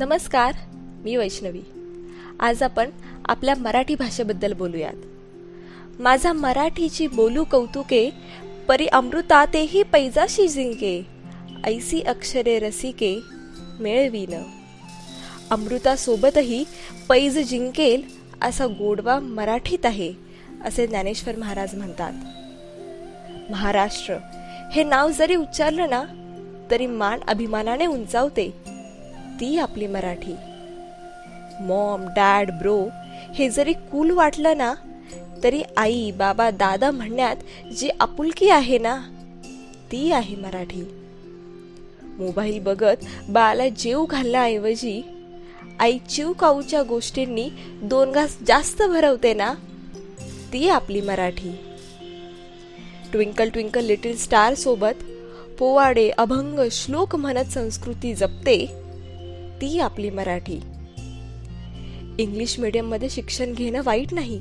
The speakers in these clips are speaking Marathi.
नमस्कार मी वैष्णवी. आज आपण आपल्या मराठी भाषेबद्दल बोलूयात. माझा मराठीची बोलू कौतुके परी अमृता तेही पैजाशी जिंके ऐसी अक्षरे रसिके मेळवीन. अमृतासोबतही पैज जिंकेल असा गोडवा मराठीत आहे असे ज्ञानेश्वर महाराज म्हणतात. महाराष्ट्र हे नाव जरी उच्चारलं ना तरी मान अभिमानाने उंचावते. ती आपली मराठी. मॉम डॅड ब्रो हे जरी कूल वाटलं ना तरी आई बाबा दादा म्हणण्यात जी आपुलकी आहे ना ती आहे मराठी. मोबाईल बघत बाळाला जेव घालण्याऐवजी आई चिव काऊच्या गोष्टींनी दोन घास जास्त भरवते ना ती आपली Marathi. Twinkle twinkle little star सोबत पोवाडे अभंग श्लोक म्हणत संस्कृती जपते ती आपली मराठी. इंग्लिश मीडियममध्ये शिक्षण घेणं वाईट नाही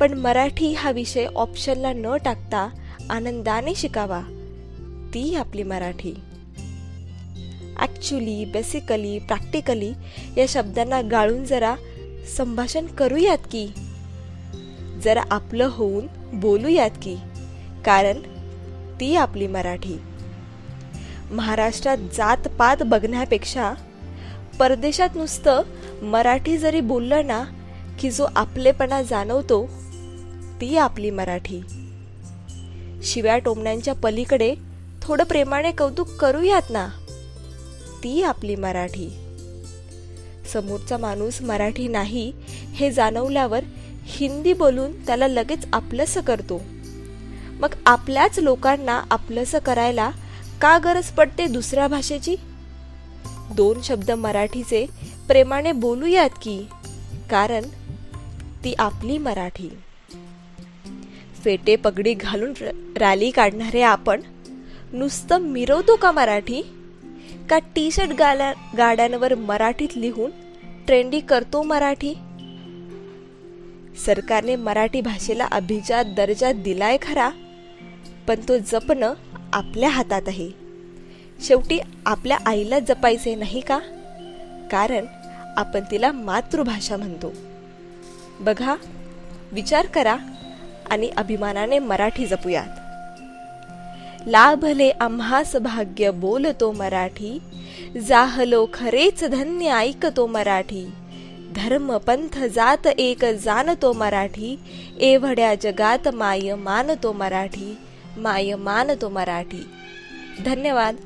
पण मराठी हा विषय ऑप्शनला न टाकता आनंदाने शिकावा ती आपली मराठी. ॲक्च्युली बेसिकली प्रॅक्टिकली या शब्दांना गाळून जरा संभाषण करूयात की जरा आपलं होऊन बोलूयात की कारण ती आपली मराठी. महाराष्ट्रात जात पात बघण्यापेक्षा परदेशात नुसतं मराठी जरी बोललं ना की जो आपलेपणा जाणवतो ती आपली मराठी. शिव्या टोमण्यांच्या पलीकडे थोडं प्रेमाने कौतुक करूयात ना ती आपली मराठी. समोरचा माणूस मराठी नाही हे जाणवल्यावर हिंदी बोलून त्याला लगेच आपलंसं करतो. मग आपल्याच लोकांना आपलंसं करायला का गरज पडते दुसऱ्या भाषेची? दोन शब्द मराठीचे प्रेमाने बोलूयात की? कारण ती आपली मराठी. फेटे पगडी घालून र- रॅली काढणारे आपण नुसतं मिरवतो का मराठी? का टी शर्ट गाला गाड्यांवर मराठीत लिहून ट्रेंडी करतो मराठी? सरकारने मराठी भाषेला अभिजात दर्जा दिलाय खरा पण तो जपणं आपल्या हातात आहे. शेवटी आपल्या आईला जपायचे नाही का? कारण आपण तिला मातृभाषा म्हणतो. बघा विचार करा आणि अभिमानाने मराठी जपूयात. लाभले आम्हास भाग्य बोलतो मराठी जाहलो खरेच धन्य ऐकतो मराठी धर्म पंथ जात एक जाणतो मराठी एवढ्या जगात माय मानतो मराठी माय मानतो मराठी. धन्यवाद.